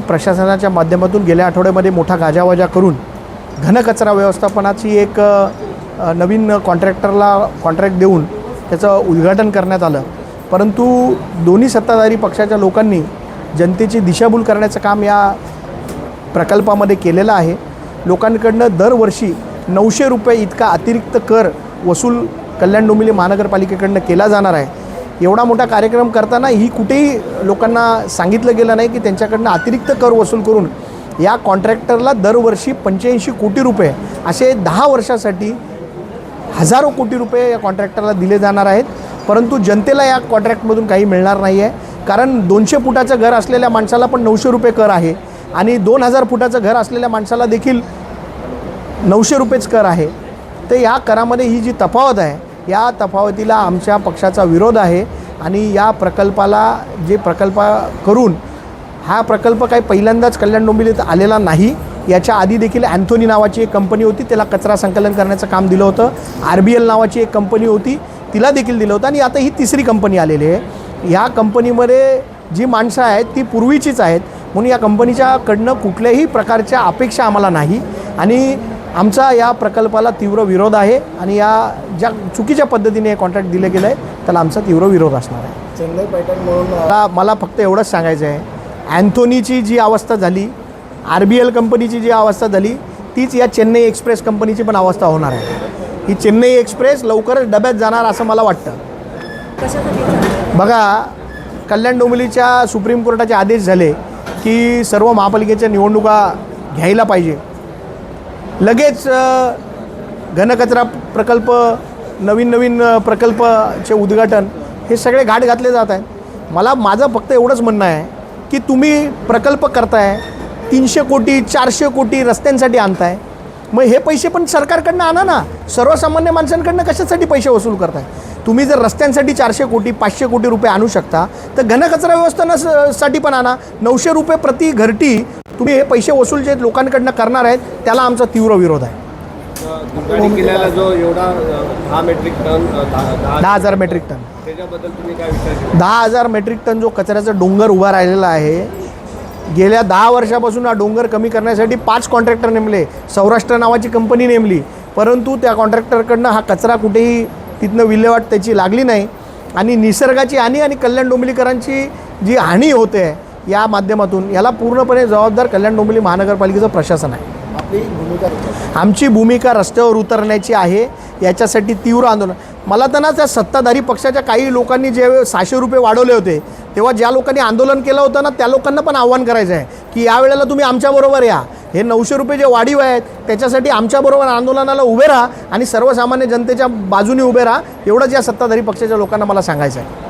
प्रशासनाच्या माध्यमातून गेल्या आठवड्यामध्ये मोठा गाजावाजा करून घनकचरा व्यवस्थापनाची एक नवीन कॉन्ट्रॅक्टरला कॉन्ट्रॅक्ट देऊन त्याचं उद्घाटन करण्यात आलं. परंतु दोन्ही सत्ताधारी पक्षाच्या लोकांनी जनतेची दिशाभूल करण्याचं काम या प्रकल्पामध्ये केलेलं आहे. लोकांकडनं दरवर्षी नऊशे रुपये इतका अतिरिक्त कर वसूल कल्याण डोंबिवली महानगरपालिकेकडनं केला जाणार आहे. एवढा मोठा कार्यक्रम करताना ही कुठेही लोकांना सांगितलं गेलं नाही की त्यांच्याकडनं अतिरिक्त कर वसूल करून या कॉन्ट्रॅक्टरला दरवर्षी पंच्याऐंशी कोटी रुपये असे दहा वर्षासाठी हजारो कोटी रुपये या कॉन्ट्रॅक्टरला दिले जाणार आहेत. परंतु जनतेला या कॉन्ट्रॅक्टमधून काही मिळणार नाही आहे. कारण दोनशे फुटाचं घर असलेल्या माणसाला पण नऊशे रुपये कर आहे आणि दोन हजार फुटाचं घर असलेल्या माणसाला देखील नऊशे रुपयेच कर आहे. तर या करामध्ये ही जी तफावत आहे या तफावतीला आमच्या पक्षाचा विरोध आहे आणि या प्रकल्पाला जे प्रकल्प करून हा प्रकल्प काही पहिल्यांदाच कल्याण डोंबिवलीत आलेला नाही याच्या आधी देखील अँथोनी नावाची एक कंपनी होती त्याला कचरा संकलन करण्याचं काम दिलं होतं. आर बी एल नावाची एक कंपनी होती तिला देखील दिलं होतं आणि आता ही तिसरी कंपनी आलेली आहे. ह्या कंपनीमध्ये जी माणसं आहेत ती पूर्वीचीच आहेत. म्हणून या कंपनीच्याकडनं कुठल्याही प्रकारच्या अपेक्षा आम्हाला नाही. आणि आमचा या प्रकल्पाला तीव्र विरोध आहे आणि या ज्या चुकीच्या पद्धतीने हे कॉन्ट्रॅक्ट दिलं गेलं आहे त्याला आमचा तीव्र विरोध असणार आहे. चेन्नई पॅटर्न म्हणून मला मला फक्त एवढंच सांगायचं आहे अँथोनीची जी अवस्था झाली आर बी एल कंपनीची जी अवस्था झाली तीच या चेन्नई एक्सप्रेस कंपनीची पण अवस्था होणार आहे. ही चेन्नई एक्सप्रेस लवकरच डब्यात जाणार असं मला वाटतं. बघा कल्याण डोंबिवलीच्या सुप्रीम कोर्टाचे आदेश झाले की सर्व महापालिकेच्या निवडणुका घ्यायला पाहिजे. लगेच घनकचरा प्रकल्प नवीन नवीन प्रकल्पचे उद्घाटन हे सगळे घाट घातले जात आहेत. मला माझं फक्त एवढंच म्हणणं आहे की तुम्ही प्रकल्प करताय तीनशे कोटी चारशे कोटी रस्त्यांसाठी आणताय मग हे पैसे पण सरकारकडनं आणा ना. सर्वसामान्य माणसांकडनं कशासाठी पैसे वसूल करताय? तुम्ही जर रस्त्यांसाठी चारशे कोटी पाचशे कोटी रुपये आणू शकता तर घनकचरा व्यवस्थापनासाठी पण आणा. नऊशे रुपये प्रति घरटी तुम्ही हे पैसे वसूल जे लोकांकडनं करणार आहेत त्याला आमचा तीव्र विरोध आहे. किल्ल्याला जो एवढा दहा मेट्रिक टन दहा हजार मेट्रिक टन त्याच्याबद्दल तुम्ही काय विचार दहा हजार मेट्रिक टन जो कचऱ्याचा डोंगर उभा राहिलेला आहे गेल्या दहा वर्षापासून हा डोंगर कमी करण्यासाठी पाच कॉन्ट्रॅक्टर नेमले. सौराष्ट्र नावाची कंपनी नेमली. परंतु त्या कॉन्ट्रॅक्टरकडनं हा कचरा कुठेही तिथनं विल्हेवाट त्याची लागली नाही. आणि निसर्गाची हानी आणि कल्याण डोंबिवलीकरांची जी हानी होते या माध्यमातून याला पूर्णपणे जबाबदार कल्याण डोंबिवली महानगरपालिकेचं प्रशासन आहे? आमची भूमिका रस्त्यावर उतरण्याची आहे याच्यासाठी तीव्र आंदोलन. मला तर ना त्या सत्ताधारी पक्षाच्या काही लोकांनी जे सहाशे रुपये वाढवले होते तेव्हा ज्या लोकांनी आंदोलन केलं होतं ना त्या लोकांना पण आव्हान करायचं आहे की यावेळेला तुम्ही आमच्याबरोबर या. हे नऊशे रुपये जे वाढीव आहेत त्याच्यासाठी आमच्याबरोबर आंदोलनाला उभे राहा आणि सर्वसामान्य जनतेच्या बाजूने उभे राहा एवढंच या सत्ताधारी पक्षाच्या लोकांना मला सांगायचं आहे.